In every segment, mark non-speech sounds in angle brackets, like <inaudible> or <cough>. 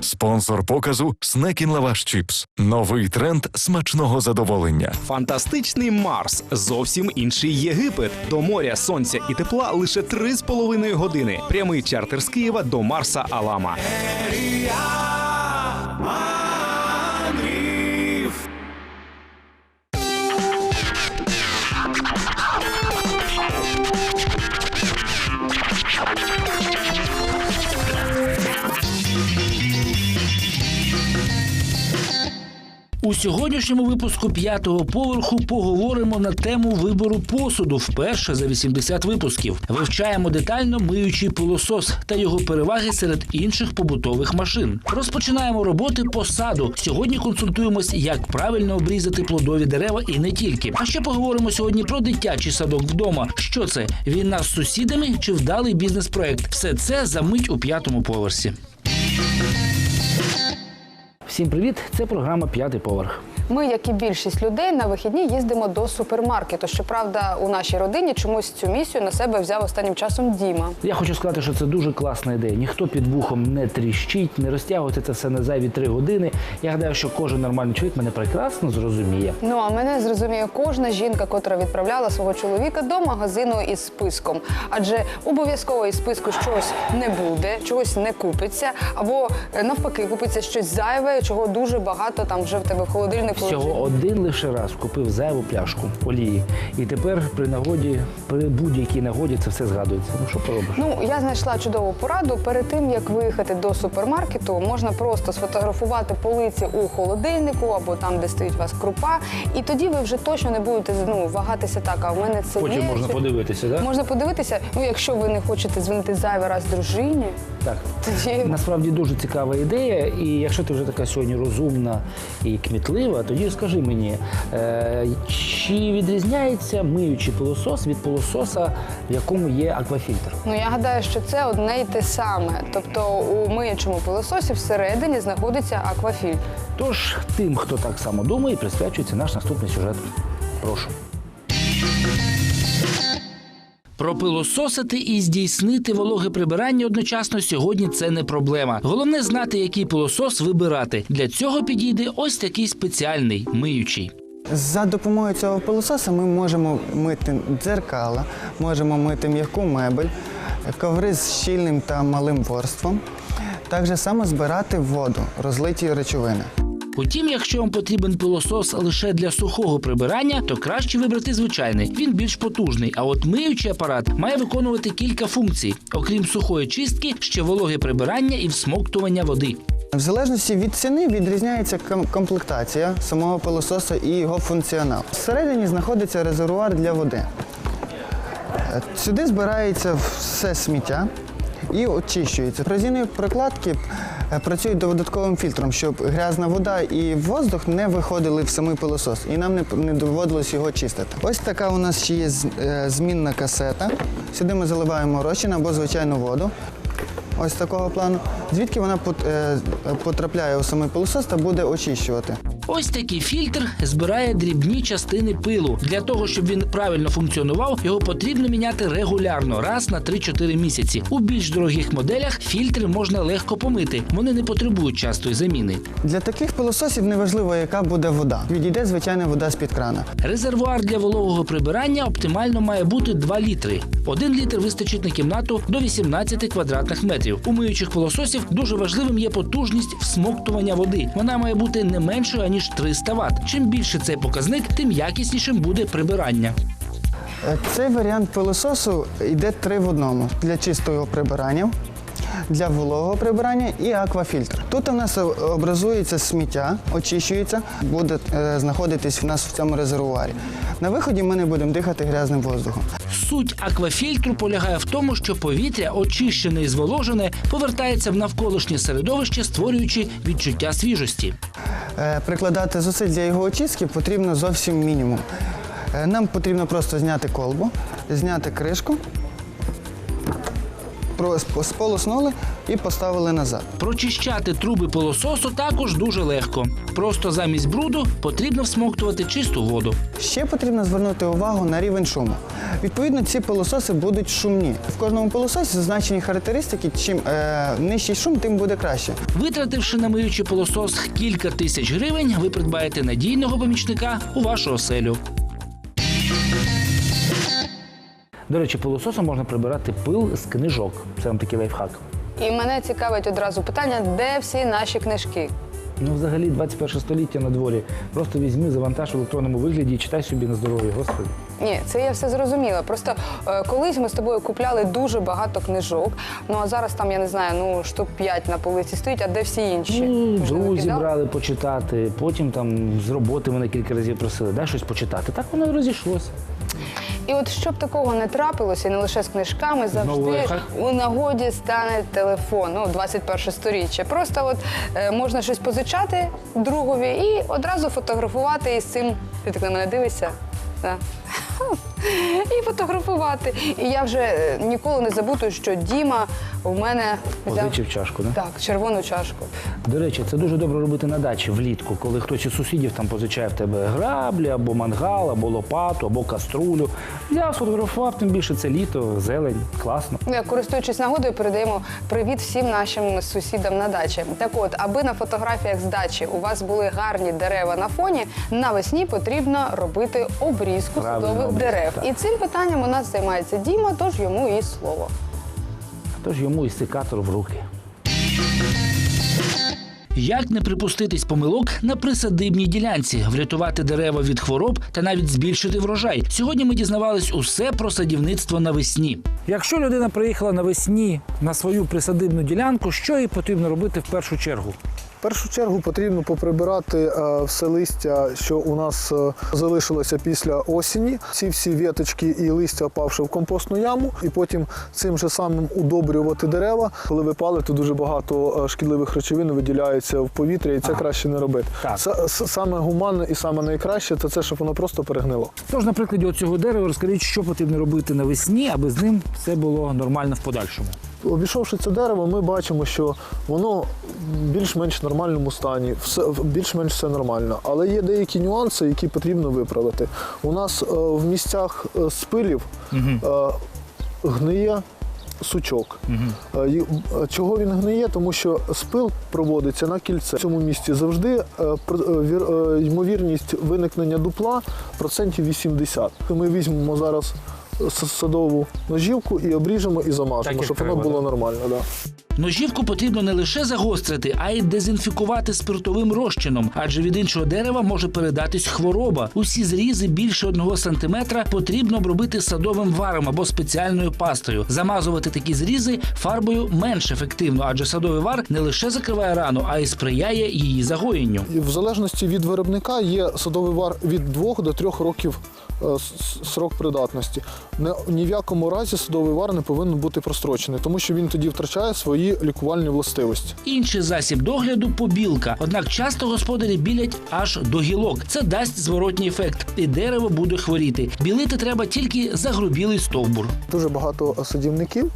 Спонсор показу Снекін Лаваш Чіпс. Новий тренд смачного задоволення. Фантастичний Марс зовсім інший Єгипет. До моря, сонця і тепла лише 3,5 години. Прямий чартер з Києва до Марса Алама. У сьогоднішньому випуску п'ятого поверху поговоримо на тему вибору посуду вперше за 80 випусків. Вивчаємо детально миючий пилосос та його переваги серед інших побутових машин. Розпочинаємо роботи по саду. Сьогодні консультуємось, як правильно обрізати плодові дерева і не тільки. А ще поговоримо сьогодні про дитячий садок вдома. Що це? Війна з сусідами чи вдалий бізнес-проект? Все це за мить у п'ятому поверсі. Всім привіт! Це програма П'ятий поверх. Ми, як і більшість людей, на вихідні їздимо до супермаркету. Щоправда, у нашій родині чомусь цю місію на себе взяв останнім часом Діма. Я хочу сказати, що це дуже класна ідея. Ніхто під вухом не тріщить, не розтягується це все на зайві три години. Я гадаю, що кожен нормальний чоловік мене прекрасно зрозуміє. Ну а мене зрозуміє кожна жінка, котра відправляла свого чоловіка до магазину із списком. Адже обов'язково із списку щось не буде, чогось не купиться, або е, навпаки, купиться щось зайве, чого дуже багато там вже в тебе в холодильнику. Всього один лише раз купив зайву пляшку олії. І тепер при нагоді, при будь-якій нагоді це все згадується. Ну що поробиш? Ну, я знайшла чудову пораду. Перед тим як виїхати до супермаркету, можна просто сфотографувати полиці у холодильнику або там, де стоїть у вас крупа, і тоді ви вже точно не будете ну, вагатися так. А в мене це Потім є. можна чи- подивитися, так? Можна подивитися. Ну, якщо ви не хочете дзвонити зайвий раз дружині, Так. тоді Насправді дуже цікава ідея, і якщо ти вже така сьогодні розумна і кмітлива, тоді скажи мені, е, чи відрізняється миючий пилосос від пилососа, в якому є аквафільтр? ну я гадаю, що це одне й те саме. Тобто у миючому пилососі всередині знаходиться аквафільтр. Тож тим, хто так само думає, присвячується наш наступний сюжет. Прошу. Пропилососити і здійснити вологе прибирання одночасно сьогодні це не проблема. Головне знати, який пилосос вибирати. Для цього підійде ось такий спеціальний миючий. За допомогою цього пилососа ми можемо мити дзеркала, можемо мити м'яку мебель, коври з щільним та малим ворством. Також само збирати воду, розлиті речовини. Утім, якщо вам потрібен пилосос лише для сухого прибирання, то краще вибрати звичайний. Він більш потужний. А от миючий апарат має виконувати кілька функцій, окрім сухої чистки, ще вологе прибирання і всмоктування води. В залежності від ціни відрізняється комплектація самого пилососа і його функціонал. Всередині знаходиться резервуар для води. Е, Сюди збирається все сміття і очищується. Резинові прокладки е, працюють додатковим фільтром, щоб грязна вода і воздух не виходили в самий пилосос, і нам не, не доводилось його чистити. Ось така у нас ще є е, змінна касета. Сюди ми заливаємо розчин або звичайну воду. Ось такого плану. Звідки вона е, потрапляє у самий пилосос та буде очищувати. Ось такий фільтр збирає дрібні частини пилу. Для того, щоб він правильно функціонував, його потрібно міняти регулярно, раз на 3-4 місяці. У більш дорогих моделях фільтри можна легко помити. Вони не потребують частої заміни. Для таких пилососів неважливо, яка буде вода. Відійде звичайна вода з-під крана. Резервуар для вологого прибирання оптимально має бути 2 літри. Один літр вистачить на кімнату до 18 квадратних метрів. У миючих пилососів дуже важливим є потужність всмоктування води. Вона має бути не меншою аніж 300 Вт. Чим більше цей показник, тим якіснішим буде прибирання. Е, Цей варіант пилососу йде три в одному для чистого прибирання, для вологого прибирання і аквафільтр. Тут у нас образується сміття, очищується, буде е, знаходитись в нас в цьому резервуарі. На виході ми не будемо дихати грязним воздухом. Суть аквафільтру полягає в тому, що повітря, очищене і зволожене, повертається в навколишнє середовище, створюючи відчуття свіжості. Е, Прикладати зусиль для його очистки потрібно зовсім мінімум. Е, Нам потрібно просто зняти колбу, зняти кришку, сполоснули і поставили назад. Прочищати труби пилососу також дуже легко. Просто замість бруду потрібно всмоктувати чисту воду. Ще потрібно звернути увагу на рівень шуму. Відповідно, ці пилососи будуть шумні. В кожному пилососі зазначені характеристики. Чим е, нижчий шум, тим буде краще. Витративши на миючий пилосос кілька тисяч гривень, ви придбаєте надійного помічника у вашу оселю. До речі, пилососом можна прибирати пил з книжок. Це вам такий лайфхак. І мене цікавить одразу питання, де всі наші книжки? Ну, взагалі, 21 століття на дворі. Просто візьми, завантаж в електронному вигляді і читай собі на здоров'я, господи. Ні, це я все зрозуміла. Просто е, колись ми з тобою купляли дуже багато книжок. Ну а зараз там я не знаю, ну штук 5 на полиці стоїть, а де всі інші? Ну, друзі брали почитати, потім там з роботи мене кілька разів просили, дай щось почитати. Так воно і розійшлося. І от щоб такого не трапилося, і не лише з книжками, завжди у нагоді стане телефон. Ну, 21 сторіччя. Просто от е, можна щось позичати другові і одразу фотографувати із цим. Ти так на мене дивишся? Да. <laughs> І фотографувати. І я вже е, ніколи не забуду, що Діма в мене взяв Позичив чашку, да? так, червону чашку. До речі, це дуже добре робити на дачі влітку, коли хтось із сусідів там позичає в тебе граблі, або мангал, або лопату, або каструлю. Я сфотографував, тим більше це літо, зелень, класно. Ну, Користуючись нагодою, передаємо привіт всім нашим сусідам на дачі. Так от, аби на фотографіях з дачі у вас були гарні дерева на фоні, навесні потрібно робити обрізку Правильно, обрізку, дерев. Так. І цим питанням у нас займається Діма, тож йому і слово. Тож йому і секатор в руки. Як не припуститись помилок на присадибній ділянці, врятувати дерева від хвороб та навіть збільшити врожай? Сьогодні ми дізнавались усе про садівництво навесні. Якщо людина приїхала навесні на свою присадибну ділянку, що їй потрібно робити в першу чергу? В першу чергу потрібно поприбирати е, все листя, що у нас е, залишилося після осені. Ці всі віточки і листя опавши в компостну яму, і потім цим же самим удобрювати дерева. Коли ви палите, дуже багато е, шкідливих речовин виділяється в повітря, і це краще не робити. Так. Саме гуманне і саме найкраще це це, щоб воно просто перегнило. Тож, на прикладі цього дерева, розкажіть, що потрібно робити навесні, аби з ним все було нормально в подальшому. Обійшовши це дерево, ми бачимо, що воно в більш-менш нормальному стані, все більш-менш все нормально. Але є деякі нюанси, які потрібно виправити. У нас е, в місцях е, спилів е, гниє сучок. Е, Чого він гниє? Тому що спил проводиться на кільце. В цьому місці завжди е, е, е, ймовірність виникнення дупла процентів 80. Ми візьмемо зараз садову ножівку і обріжемо і замажемо, щоб треба, воно було нормально. Да. Ножівку потрібно не лише загострити, а й дезінфікувати спиртовим розчином, адже від іншого дерева може передатись хвороба. Усі зрізи більше одного сантиметра потрібно обробити садовим варом або спеціальною пастою. Замазувати такі зрізи фарбою менш ефективно, адже садовий вар не лише закриває рану, а й сприяє її загоєнню. В залежності від виробника є садовий вар від 2 до 3 років е, срок придатності. Ні в якому разі судовий вар не повинен бути прострочений, тому що він тоді втрачає свої лікувальні властивості. Інший засіб догляду побілка. Однак часто господарі білять аж до гілок. Це дасть зворотній ефект, і дерево буде хворіти. Білити треба тільки загрубілий стовбур. Дуже багато садівників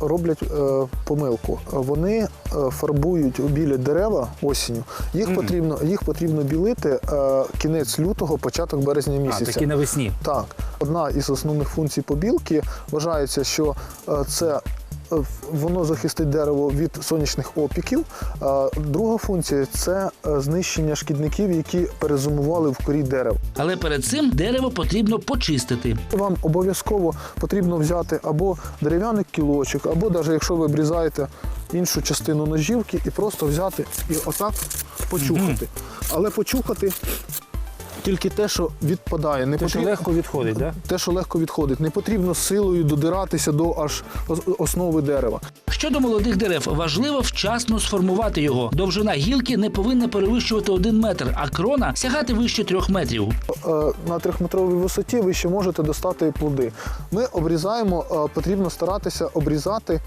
роблять е, помилку. Вони е, фарбують білять дерева осінню. Їх потрібно їх потрібно білити е, кінець лютого, початок березня місяця. навесні. Так, одна із основних функцій побілки вважається, що е, це е, воно захистить дерево від сонячних опіків. Друга функція це е, знищення шкідників, які перезимували в корі дерев. Але перед цим дерево потрібно почистити. Вам обов'язково потрібно взяти або дерев'яний кілочок, або навіть якщо ви обрізаєте іншу частину ножівки, і просто взяти і отак почухати. Але почухати тільки те, що відпадає. Не потрібно- відходить, да? те, що легко відходить. Не потрібно силою додиратися до аж основи дерева. Щодо молодих дерев, важливо вчасно сформувати його. Довжина гілки не повинна перевищувати один метр, а крона сягати вище трьох метрів. Е, На трьохметровій висоті ви ще можете достати плоди. Ми обрізаємо, е, потрібно старатися обрізати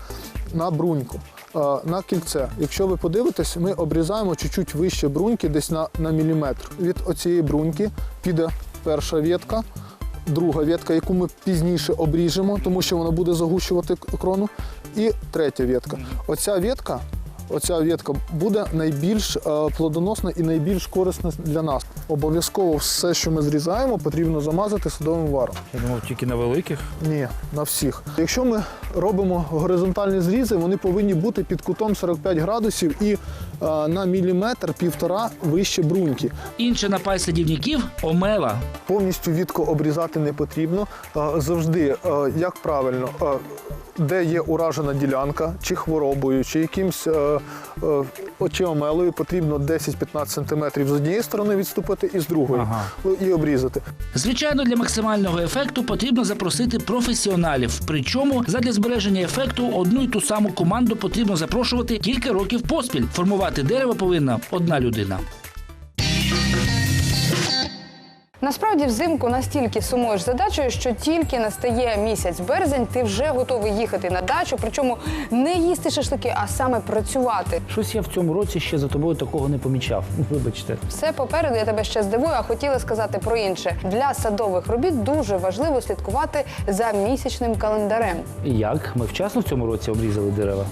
на бруньку. Е, На кільце. Якщо ви подивитесь, ми обрізаємо чуть-чуть вище бруньки, десь на, на міліметр. Від оцієї бруньки піде перша ветка, друга ветка, яку ми пізніше обріжемо, тому що вона буде загущувати крону. І третя ветка. Оця ветка, оця ветка буде найбільш е, плодоносна і найбільш корисна для нас. Обов'язково все, що ми зрізаємо, потрібно замазати садовим варом. Я думав, тільки на великих. Ні, на всіх. Якщо ми робимо горизонтальні зрізи, вони повинні бути під кутом 45 градусів і на міліметр півтора вище бруньки. Інша напай садівників омела. Повністю вітко обрізати не потрібно. Е, Завжди, е, як правильно, е, де є уражена ділянка, чи хворобою, чи якимсь е, е, чи омелою, потрібно 10-15 см з однієї сторони відступити і з другої Ага. і обрізати. Звичайно, для максимального ефекту потрібно запросити професіоналів. Причому задля збереження ефекту одну й ту саму команду потрібно запрошувати кілька років поспіль. Формувати дерево повинна одна людина. Насправді взимку настільки сумуєш за дачею, що тільки настає місяць березень, ти вже готовий їхати на дачу, причому не їсти шашлики, а саме працювати. Щось я в цьому році ще за тобою такого не помічав. <laughs> Вибачте. Все попереду, я тебе ще здивую, а хотіла сказати про інше. Для садових робіт дуже важливо слідкувати за місячним календарем. І Як? Ми вчасно в цьому році обрізали дерева?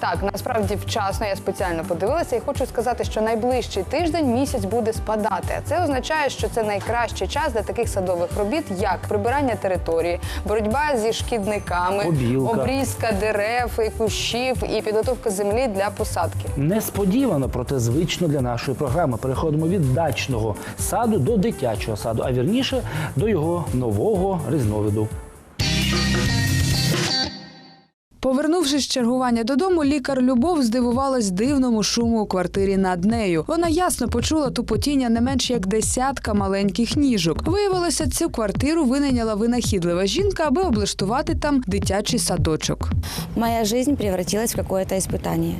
Так, насправді вчасно я спеціально подивилася і хочу сказати, що найближчий тиждень місяць буде спадати. А це означає, що це найкращий час для таких садових робіт, як прибирання території, боротьба зі шкідниками, Побілка. обрізка дерев і кущів і підготовка землі для посадки. Несподівано, проте звично для нашої програми. Переходимо від дачного саду до дитячого саду, а вірніше до його нового різновиду. Повернувшись з чергування додому, лікар Любов здивувалась дивному шуму у квартирі над нею. Вона ясно почула тупотіння не менш як десятка маленьких ніжок. Виявилося, цю квартиру винайняла винахідлива жінка, аби облаштувати там дитячий садочок. Моя жизнь превратилась в какое-то испытание.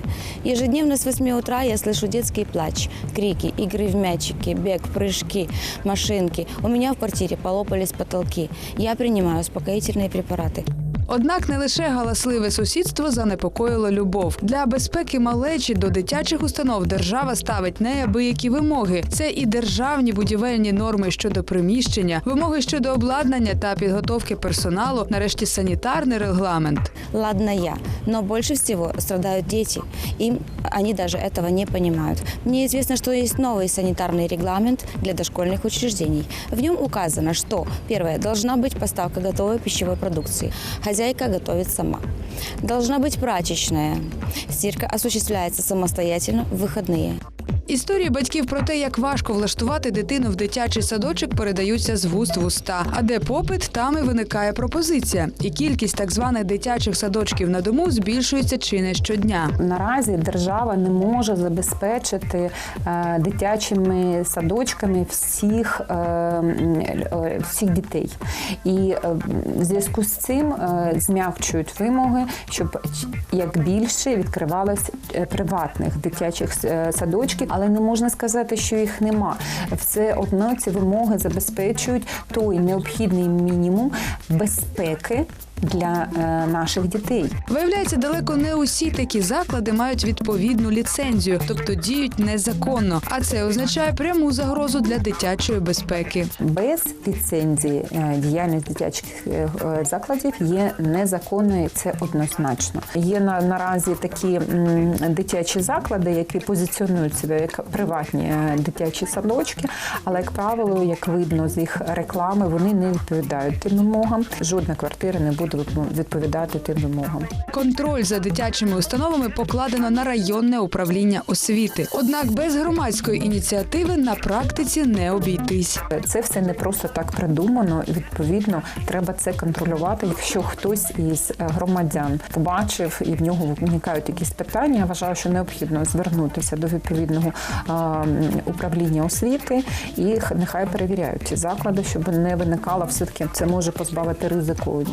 Ежедневно с 8 утра я слышу детский плач, крики, игры в мячики, бег, прыжки, машинки. У меня в квартире полопались потолки. Я принимаю успокоительные препараты. Однак не лише галасливе сусідство занепокоїло любов. Для безпеки малечі до дитячих установ держава ставить неабиякі вимоги. Це і державні будівельні норми щодо приміщення, вимоги щодо обладнання та підготовки персоналу, нарешті санітарний регламент. Ладно я, но больше всего страдают дети. Им они даже этого не понимают. Мне известно, что есть новый санитарный регламент для дошкольных учреждений. В нем указано, что первое должна быть поставка готовой пищевой продукции. Хозяйка готовит сама. Должна быть прачечная. Стирка осуществляется самостоятельно в выходные. Історії батьків про те, як важко влаштувати дитину в дитячий садочок, передаються з вуст в уста. А де попит, там і виникає пропозиція. І кількість так званих дитячих садочків на дому збільшується чи не щодня. Наразі держава не може забезпечити е, дитячими садочками всіх, е, е, всіх дітей. І в зв'язку з цим змягчують вимоги, щоб як більше відкривалось приватних дитячих садочків, але не можна сказати, що їх нема. Все одно ці вимоги забезпечують той необхідний мінімум безпеки для е, наших дітей. Виявляється, далеко не усі такі заклади мають відповідну ліцензію, тобто діють незаконно. А це означає пряму загрозу для дитячої безпеки. Без ліцензії е, діяльність дитячих е, закладів є незаконною. Це однозначно. Є на наразі такі дитячі заклади, які позиціонують себе як приватні дитячі садочки, але як правило, як видно з їх реклами, вони не відповідають тим вимогам. Жодна квартира не буде відповідати тим вимогам. Контроль за дитячими установами покладено на районне управління освіти. Однак без громадської ініціативи на практиці не обійтись. Це все не просто так придумано. Відповідно, треба це контролювати. Якщо хтось із е, громадян побачив і в нього виникають якісь питання, я вважаю, що необхідно звернутися до відповідного управління освіти і нехай перевіряють ці заклади, щоб не виникало все таки це може позбавити ризику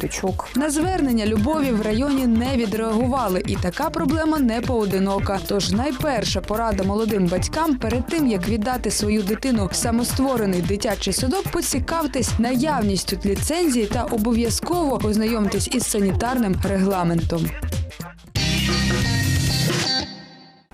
діточок. На звернення любові в районі не відреагували, і така проблема не поодинока. Тож найперша порада молодим батькам перед тим як віддати свою дитину в самостворений дитячий садок, поцікавтесь наявністю ліцензії та обов'язково ознайомтесь із санітарним регламентом.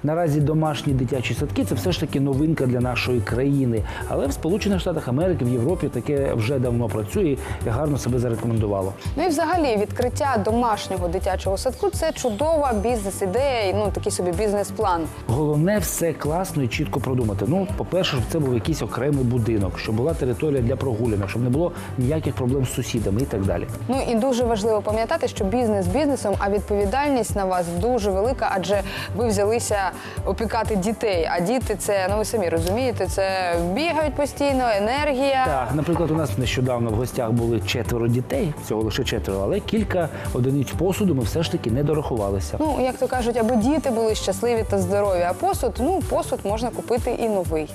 Наразі домашні дитячі садки це все ж таки новинка для нашої країни. Але в Сполучених Штатах Америки, в Європі таке вже давно працює і гарно себе зарекомендувало. Ну і взагалі відкриття домашнього дитячого садку це чудова бізнес-ідея, і, ну такий собі бізнес-план. Головне все класно і чітко продумати. Ну, по-перше, щоб це був якийсь окремий будинок, щоб була територія для прогулянок, щоб не було ніяких проблем з сусідами і так далі. Ну і дуже важливо пам'ятати, що бізнес бізнесом, а відповідальність на вас дуже велика, адже ви взялися опікати дітей. А діти це, ну ви самі розумієте, це бігають постійно, енергія. Так, наприклад, у нас нещодавно в гостях були четверо дітей, всього лише четверо, але кілька одиниць посуду ми все ж таки не дорахувалися. Ну, як то кажуть, аби діти були щасливі та здорові. А посуд, ну посуд можна купити і новий.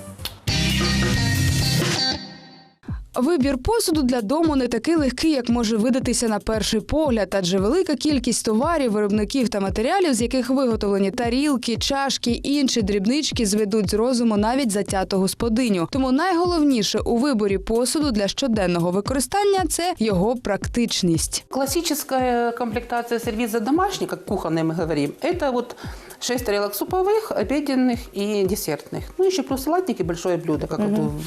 Вибір посуду для дому не такий легкий, як може видатися на перший погляд, адже велика кількість товарів, виробників та матеріалів, з яких виготовлені тарілки, чашки, інші дрібнички, зведуть з розуму навіть затяту господиню. Тому найголовніше у виборі посуду для щоденного використання це його практичність. Классическая комплектация сервиза домашний, как кухонный мы говорим, это вот 6 тарелок суповых, обеденных и десертных. Ну, еще плюс салатники, большое блюдо, как это в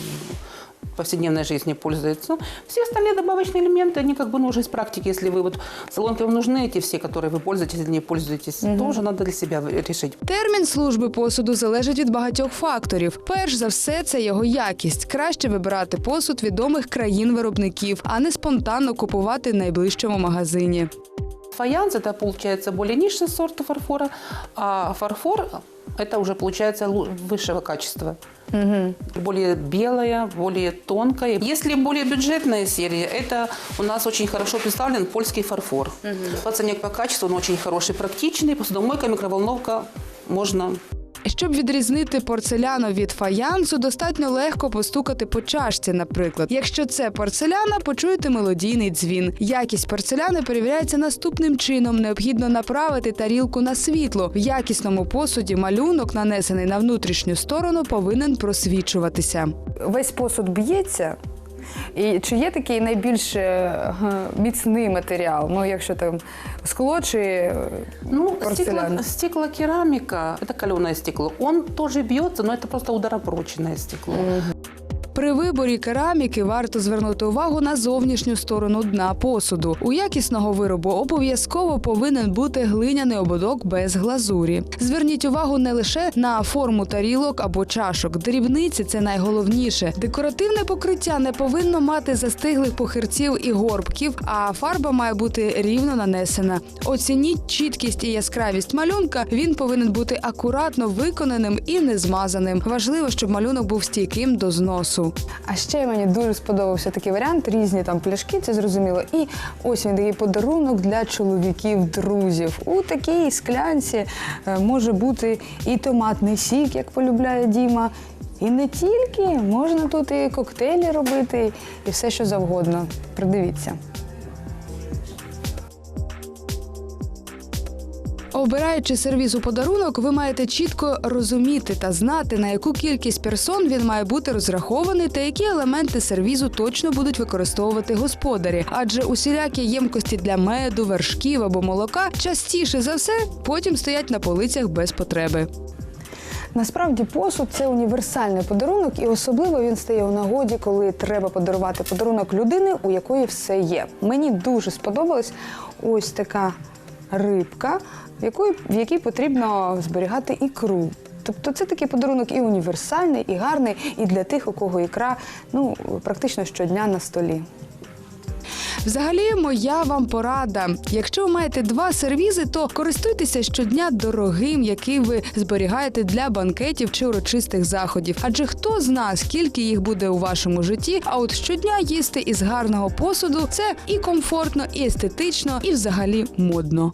повседневной жизни пользуется. Все остальные добавочные элементы, они как бы ну, уже из практики. Если вы вот салонки вам нужны, эти все, которые вы пользуетесь или не пользуетесь, тоже надо для себя решить. Термін служби посуду залежить від багатьох факторів. Перш за все, це його якість. Краще вибирати посуд відомих країн-виробників, а не спонтанно купувати в найближчому магазині. Фаянс – это, получается, более низший сорт фарфора, а фарфор – это уже, получается, лу- высшего качества. Более белая, более тонкая. Если более бюджетная серия, это у нас очень хорошо представлен польский фарфор. По цене, по качеству он очень хороший, практичный. Посудомойка, микроволновка можно Щоб відрізнити порцеляну від фаянсу, достатньо легко постукати по чашці, наприклад. Якщо це порцеляна, почуєте мелодійний дзвін. Якість порцеляни перевіряється наступним чином: необхідно направити тарілку на світло. В якісному посуді малюнок, нанесений на внутрішню сторону, повинен просвічуватися. Весь посуд б'ється. І чи є такий найбільш е, міцний матеріал? Ну, якщо там скло чи е, Ну, порцелян? стекло, стеклокерамика, это каленое стекло, он тоже бьется, но это просто ударопрочное стекло. При виборі кераміки варто звернути увагу на зовнішню сторону дна посуду. У якісного виробу обов'язково повинен бути глиняний ободок без глазурі. Зверніть увагу не лише на форму тарілок або чашок. Дрібниці це найголовніше. Декоративне покриття не повинно мати застиглих похирців і горбків, а фарба має бути рівно нанесена. Оцініть чіткість і яскравість малюнка. Він повинен бути акуратно виконаним і не змазаним. Важливо, щоб малюнок був стійким до зносу. А ще мені дуже сподобався такий варіант. Різні там пляшки, це зрозуміло. І ось він такий подарунок для чоловіків, друзів. У такій склянці е, може бути і томатний сік, як полюбляє Діма. І не тільки можна тут і коктейлі робити, і все, що завгодно. Придивіться. Обираючи сервіз у подарунок, ви маєте чітко розуміти та знати, на яку кількість персон він має бути розрахований та які елементи сервізу точно будуть використовувати господарі. Адже усілякі ємкості для меду, вершків або молока частіше за все потім стоять на полицях без потреби. Насправді посуд це універсальний подарунок, і особливо він стає у нагоді, коли треба подарувати подарунок людини, у якої все є. Мені дуже сподобалась ось така рибка, в в якій потрібно зберігати ікру. Тобто це такий подарунок і універсальний, і гарний, і для тих, у кого ікра ну практично щодня на столі. Взагалі, моя вам порада. Якщо ви маєте два сервізи, то користуйтеся щодня дорогим, який ви зберігаєте для банкетів чи урочистих заходів. Адже хто зна, скільки їх буде у вашому житті, а от щодня їсти із гарного посуду це і комфортно, і естетично, і взагалі модно.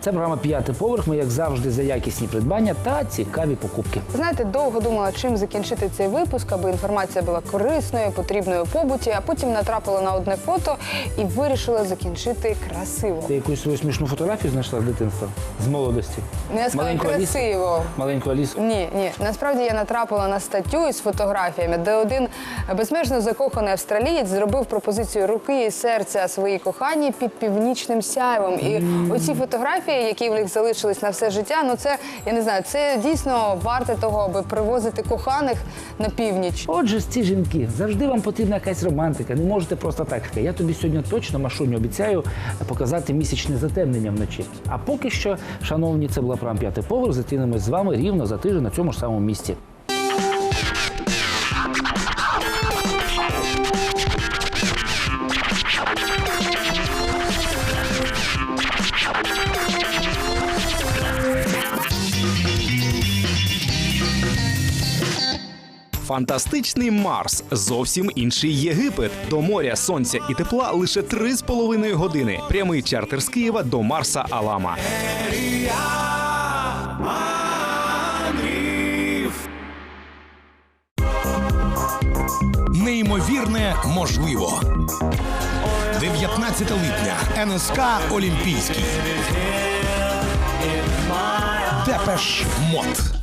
Це програма П'ятий поверх. Ми, як завжди, за якісні придбання та цікаві покупки. Знаєте, довго думала, чим закінчити цей випуск, аби інформація була корисною, потрібною побуті, а потім натрапила на одне фото і вирішила закінчити красиво. Ти якусь свою смішну фотографію знайшла з дитинства з молодості? Ну, я сказала красиво. Маленьку Алісу. Ні, ні. Насправді я натрапила на статтю із фотографіями, де один безмежно закоханий австралієць зробив пропозицію руки і серця своїй коханій під північним сяйвом. І оці фотографії фотографії, які в них залишились на все життя. Ну це я не знаю, це дійсно варте того, аби привозити коханих на північ. Отже, ці жінки завжди вам потрібна якась романтика. Не можете просто так. Я тобі сьогодні точно машуню обіцяю показати місячне затемнення вночі. А поки що, шановні, це була програма п'ятий поверх. Зустрінемось з вами рівно за тиждень на цьому ж самому місці. Фантастичний Марс зовсім інший Єгипет. До моря, сонця і тепла лише 3,5 години. Прямий чартер з Києва до Марса Алама. Неймовірне можливо. 19 липня. НСК Олімпійський. Депеш Мод.